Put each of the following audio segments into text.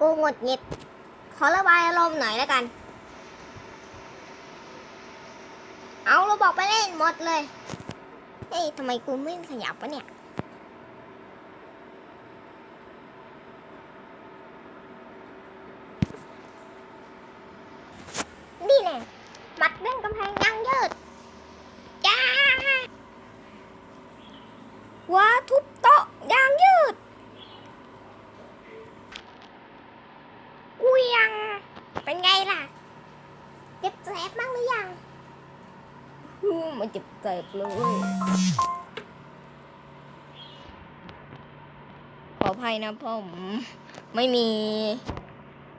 กูหงุดหงิด ขอระบายอารมณ์หน่อยแล้วกัน เอาเราบอกไปเล่นหมดเลย เฮ้ยทำไมกูไม่ขยับวะเนี่ย นี่แน่หมัดเล่นกำแพงยังยืดจ้าว้าทุบโต๊ะยางยืดเกวียง เป็นไงล่ะ เจ็บแสบมั้งหรือยังฮู้มันเจ็บแสบเลย ขออภัยนะผม ไม่มี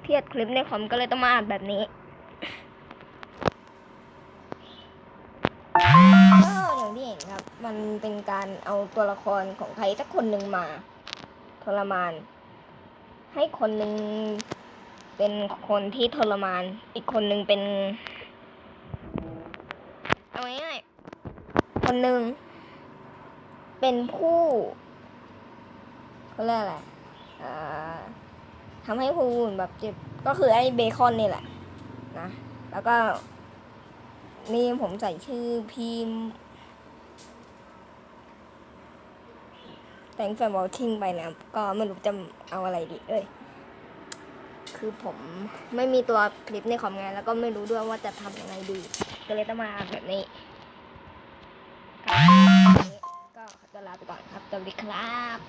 เทียดคลิปในคอมก็เลยต้องมาอ่านแบบนี้ก็อย่างที่เห็นครับ มันเป็นการเอาตัวละครของใครสักคนหนึ่งมา ทรมาน ให้คนหนึ่ง เป็นคนที่ทรมาน อีกคนหนึ่งเป็น เอาง่ายๆคนหนึ่งเป็นผู้เขาเรียกอะไรอ่าทำให้ผู้อื่นแบบเจ็บ ก็คือไอ้เบคอนนี่แหละ นะ แล้วก็ นี่ผมใส่ชื่อพิมแต่งแฟนบอลทิ้งไปนะ ก็ไม่รู้จะเอาอะไรดี เอ้ย คือผมไม่มีตัวคลิปในคอมไงแล้วก็ไม่รู้ด้วยว่าจะทำยังไงดี ก็เลยต้องมาแบบนี้ก็ขอตลาไปก่อนครับสวัสดีครับ